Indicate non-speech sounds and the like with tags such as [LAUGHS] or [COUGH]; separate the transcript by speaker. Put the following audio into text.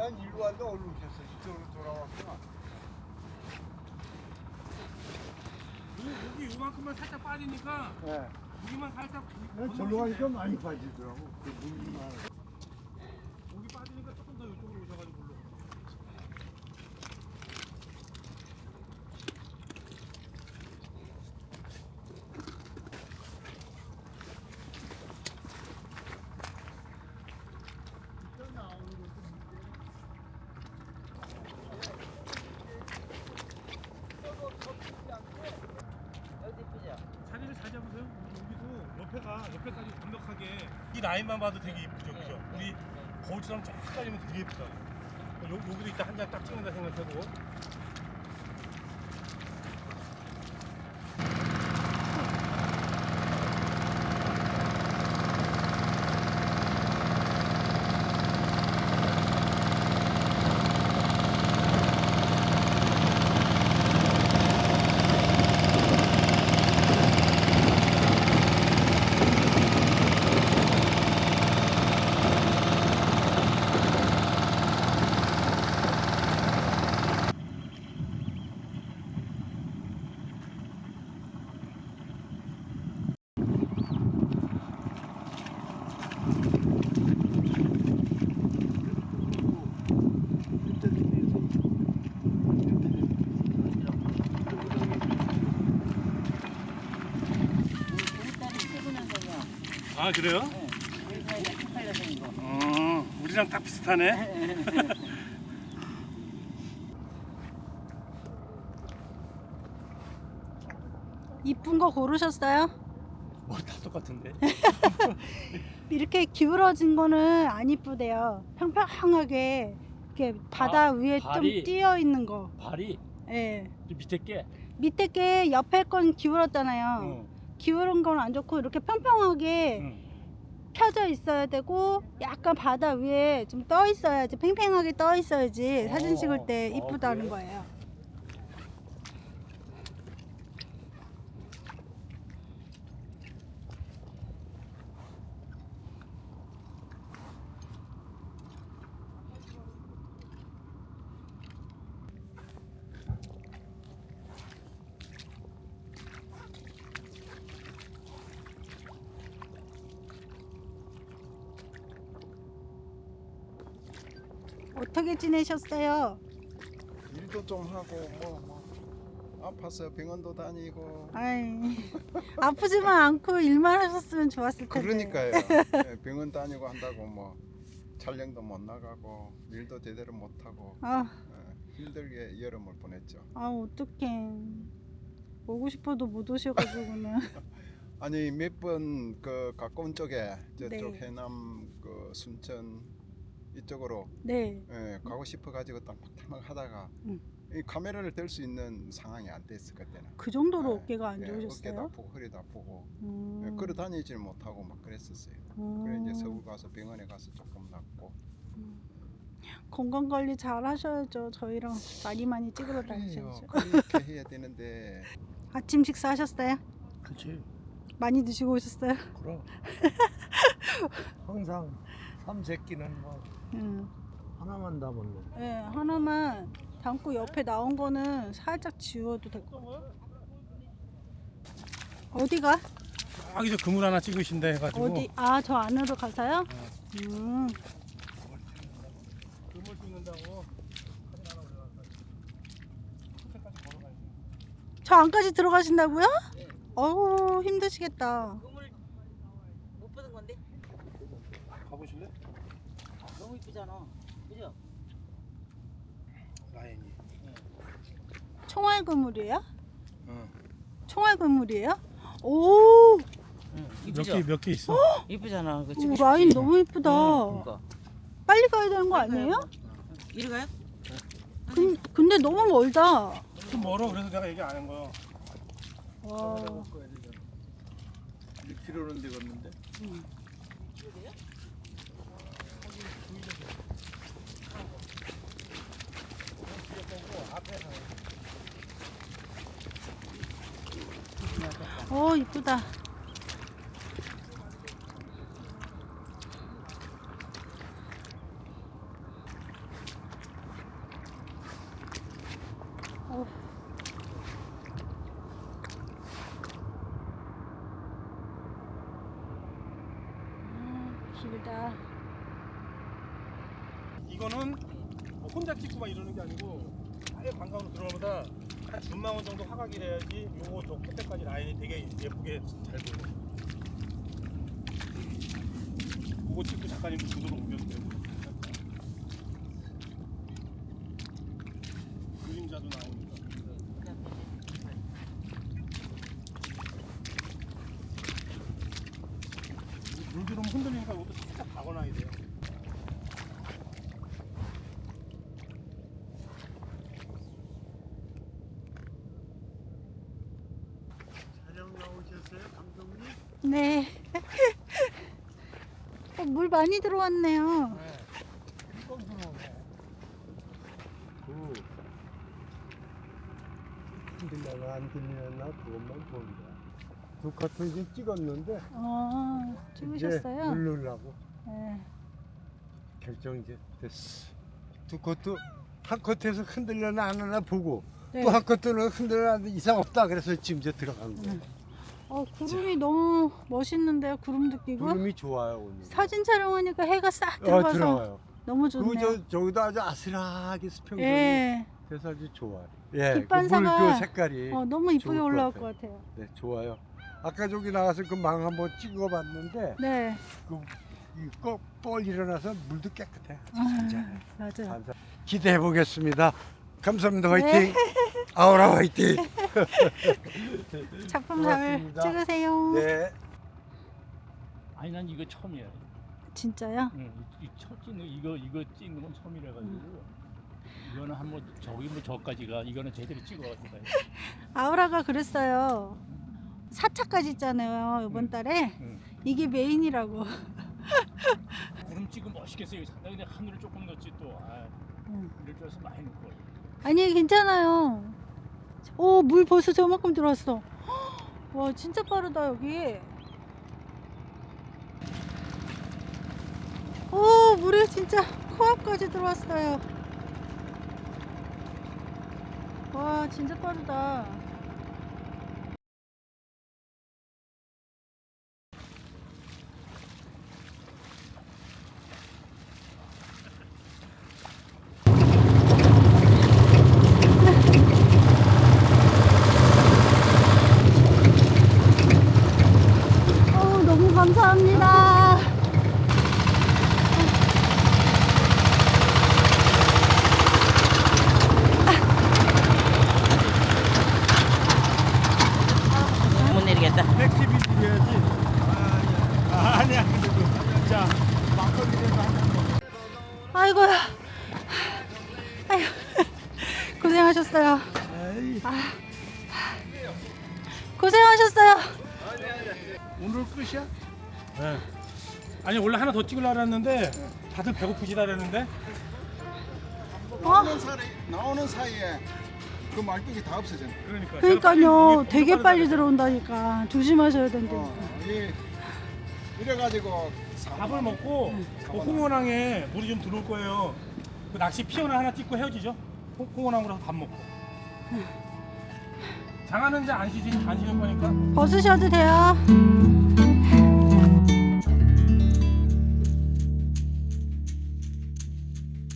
Speaker 1: 난 일로 왔는데 얼른 오셨어. 이쪽으로 돌아왔구나.
Speaker 2: 여기 요만큼만 살짝 빠지니까
Speaker 1: 네.
Speaker 2: 여기만 살짝
Speaker 1: 난 절로 가니까 많이 빠지더라고. 그 물만.
Speaker 2: 여기 빠지니까 조금 더 이쪽으로 오셔가지고 물로 자리를 잘 잡으세요. 여기도 옆에까지 완벽하게 이 라인만 봐도 되게 이쁘죠, 그죠? 우리 거울처럼 쫙 깔리면 되게 예쁘다. 요, 여기도 이따 한 장 딱 찍는다 생각해도 아 그래요?
Speaker 3: 우리 사이가 헷갈려서 이거.
Speaker 2: 어, 우리랑 딱 비슷하네. [LAUGHS]
Speaker 4: 이쁜 거 고르셨어요?
Speaker 2: 뭐다 똑같은데. [LAUGHS]
Speaker 4: 이렇게 기울어진 거는 안 이쁘대요. 평평하게 이렇게 바다
Speaker 5: 아,
Speaker 4: 위에
Speaker 5: 발이-
Speaker 4: 좀 띄어 있는 거.
Speaker 5: 발이
Speaker 4: 예.
Speaker 5: 이 밑에 게
Speaker 4: 밑에 게 옆에 건 기울었잖아요.
Speaker 2: 어,
Speaker 4: 기울은 건 안 좋고 이렇게 평평하게
Speaker 2: 응.
Speaker 4: 펴져 있어야 되고 약간 바다 위에 좀 떠 있어야지 팽팽하게 떠 있어야지 사진 찍을 때
Speaker 5: 어,
Speaker 4: 이쁘다는
Speaker 5: 그래요?
Speaker 4: 거예요. 어떻게 지내셨어요?
Speaker 1: 일도 좀 하고 뭐, 뭐 아파서 병원도 다니고.
Speaker 4: 아이 [LAUGHS] 아프지만 않고 일만 하셨으면 좋았을 텐데.
Speaker 1: 그러니까요. [LAUGHS] 예, 병원 다니고 한다고 뭐 촬영도 못 나가고 일도 제대로 못 하고
Speaker 4: 아,
Speaker 1: 예, 힘들게 여름을 보냈죠.
Speaker 4: 아 어떡해. 오고 싶어도 못 오셔가지고는. [LAUGHS]
Speaker 1: 아니 몇 번 그 가까운 쪽에 저쪽
Speaker 4: 네.
Speaker 1: 해남 그 순천 이쪽으로
Speaker 4: 네.
Speaker 1: 예, 가고 싶어 가지고 딱막딱 하다가
Speaker 4: 음.
Speaker 1: 이 카메라를 들 수 있는 상황이 안 됐을 그때는.
Speaker 4: 그 정도로
Speaker 1: 예,
Speaker 4: 어깨가 안
Speaker 1: 예, 어깨도
Speaker 4: 좋으셨어요?
Speaker 1: 아프고 허리도 아프고
Speaker 4: 음.
Speaker 1: 예, 걸어 다니질 못하고 막 그랬었어요.
Speaker 4: 음.
Speaker 1: 그래 이제 서울 가서 병원에 가서 조금 낫고.
Speaker 4: 건강 관리 잘 하셔야죠. 저희랑 많이 많이 찍으러
Speaker 1: 그래요.
Speaker 4: 다니셔야죠.
Speaker 1: 그렇게 해야 되는데 [LAUGHS]
Speaker 4: 아침 식사하셨어요?
Speaker 2: 그렇지.
Speaker 4: 많이 드시고 오셨어요?
Speaker 2: 그럼. [LAUGHS] 항상 삼세끼는 뭐
Speaker 4: 응.
Speaker 2: 하나만 담았네.
Speaker 4: 네, 하나만 담고 옆에 나온 거는 살짝 지워도 될 것 같아요. 어디가?
Speaker 2: 아 이제 그물 하나 찍으신다 해가지고.
Speaker 4: 어디? 아, 저 안으로 가서요? 음.
Speaker 2: 그물 찍는다고.
Speaker 4: 저 안까지 들어가신다고요? 어우, 힘드시겠다.
Speaker 3: 그물 못 보는 건데
Speaker 2: 가보실래?
Speaker 3: 이쁘잖아. 그죠?
Speaker 2: 라인이.
Speaker 4: 총알 그물이에요?
Speaker 1: 어.
Speaker 4: 총알 그물이에요? 오,
Speaker 2: 몇개몇 개 있어?
Speaker 3: 이쁘잖아. 그
Speaker 4: 오, 라인 너무 이쁘다.
Speaker 3: 그러니까.
Speaker 4: 빨리 가야 되는 거 아니에요?
Speaker 3: 이리 가요?
Speaker 4: 근, 근데 너무 멀다.
Speaker 2: 좀 멀어. 그래서 내가 얘기 안 한 거야.
Speaker 4: 와.
Speaker 1: 1km는 되겠는데.
Speaker 4: 어, 이쁘다. 어. 음, 길다.
Speaker 2: 이거는 뭐 혼자 찍고 막 이러는 게 아니고 아예 관광으로 들어가보다 한 준만 원 정도 화각이 돼야지 요거 저 끝에까지 라인이 되게 예쁘게 잘 보여. 그거 찍고 작가님 구도로 옮겨도 되고. 그림자도 나오니까. 물 들어오면 흔들리니까 이것도 살짝 박아놔야 돼요.
Speaker 4: 네. [LAUGHS] 어, 물 많이 들어왔네요.
Speaker 6: 흔들려나 안 들리나 그것만 본다. 두 커트 이제 찍었는데
Speaker 4: 어,
Speaker 6: 이제
Speaker 4: 찍으셨어요?
Speaker 6: 누르려고
Speaker 4: 네.
Speaker 6: 결정 이제 됐어. 두 커트 한 커트에서 흔들려나 안 하나 보고
Speaker 4: 네.
Speaker 6: 또 한 커트는 흔들려나 이상 없다 그래서 지금 이제 들어간 거야.
Speaker 4: 어, 구름이 너무 멋있는데요. 구름 느끼고.
Speaker 6: 구름이 좋아요 오늘.
Speaker 4: 사진 촬영하니까 해가 싹
Speaker 6: 어,
Speaker 4: 들어가서
Speaker 6: 들어가요.
Speaker 4: 너무
Speaker 6: 그리고
Speaker 4: 좋네요.
Speaker 6: 저 저기도 아주 아슬하게 수평선이
Speaker 4: 예.
Speaker 6: 돼서 아주 좋아요. 예,
Speaker 4: 깃반사가
Speaker 6: 그 물 그 색깔이
Speaker 4: 어, 너무 이쁘게
Speaker 6: 좋을 것
Speaker 4: 올라올
Speaker 6: 같아요.
Speaker 4: 것 같아요.
Speaker 6: 네 좋아요. 아까 저기 나가서 그 망 한번 찍어봤는데
Speaker 4: 네.
Speaker 6: 그꼴 일어나서 물도 깨끗해.
Speaker 4: 아,
Speaker 6: 진짜네.
Speaker 4: 맞아요.
Speaker 6: 기대해 보겠습니다. 감사합니다.
Speaker 4: 네.
Speaker 6: 화이팅. 아우라 화이팅. [LAUGHS]
Speaker 4: 작품 잘
Speaker 6: 고맙습니다.
Speaker 4: 찍으세요.
Speaker 6: 네.
Speaker 5: 아니 난 이거 처음이야.
Speaker 4: 진짜요?
Speaker 5: 응, 이, 이첫 찍는 거, 이거 이거 찍는 건 처음이라 가지고 이거는 한번 저기 뭐 저까지가 이거는 제대로 찍어가지고. [LAUGHS]
Speaker 4: 아우라가 그랬어요. 4차까지 있잖아요. 이번
Speaker 5: 응.
Speaker 4: 달에.
Speaker 5: 응.
Speaker 4: 이게 메인이라고. [LAUGHS]
Speaker 5: 구름 찍으면 멋있겠어요. 상당히 하늘을 조금 넣지 또. 아,
Speaker 4: 응.
Speaker 5: 이럴 줄 알아서 많이 넣고.
Speaker 4: 아니, 괜찮아요. 오, 물 벌써 저만큼 들어왔어. 와, 진짜 빠르다, 여기. 오, 물이 진짜 코앞까지 들어왔어요. 와, 진짜 빠르다. 어, 너무 감사합니다.
Speaker 3: 못 내리겠다.
Speaker 2: 액티비티 해야지. 아, 아니야. 그래도. 자, 막걸리에서 한잔.
Speaker 4: 아이고야. 아휴. 고생하셨어요. 아. 고생하셨어요.
Speaker 2: 오늘 끝이야? 네. 아니 원래 하나 더 찍으려고 했는데 다들 배고프시다 그랬는데
Speaker 4: 어?
Speaker 1: 나오는 사이 나오는 사이에 그 말뚝이 다 없어졌네.
Speaker 2: 그러니까
Speaker 4: 그러니까요. 되게 빨리 들어온다니까. 조심하셔야 된다니까.
Speaker 1: 어, 이 이래가지고
Speaker 2: 밥을 먹고 그 홍원항에 물이 좀 들어올 거예요. 그 낚시 피어나 하나 찍고 헤어지죠. 홍- 홍원항으로 밥 먹고. 장하는 이제 안 쉬지 안 쉬는 거니까
Speaker 4: 벗으셔도 돼요.